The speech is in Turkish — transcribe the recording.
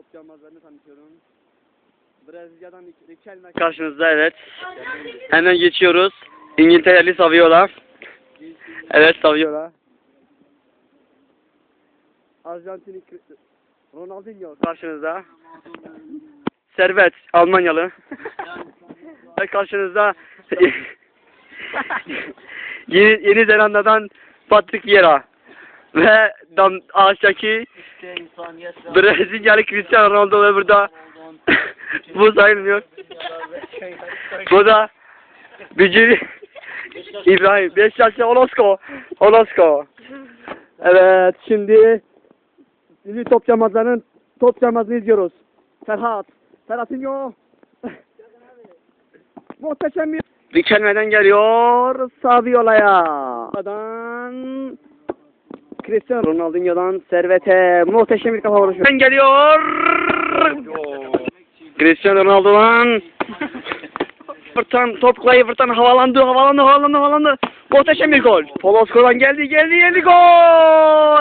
top cambazlarını tanıtıyorum. Brezilya'dan Riquelme karşınızda evet. Hemen geçiyoruz. İngiltereli Saviola. Evet Saviola. Arjantin Ronaldinho karşınızda. Servet Almanyalı. Ve karşınızda Yeni, Yeni Zelanda'dan Patrick Vieira ve dam, ağaçtaki Brezilyalı Cristiano Ronaldo ve burada bu sayılmıyor. bu da Bücür İbrahim. Beşiktaşlı Olosko. Olosko. Evet şimdi Milli top camazlarının top camazını izliyoruz. Ferhat. Ferhatinho. Muhteşem bir Rikelme'den geliyor Saviola'ya. Adam Cristiano Ronaldinho'dan Servet'e muhteşem bir kafa vuruşu. geliyor. Cristiano Ronaldo'dan Fırtan top Kluivert'tan havalandı, havalandı, havalandı, havalandı. Muhteşem bir gol. Polosko'dan geldi, geldi, geldi gol.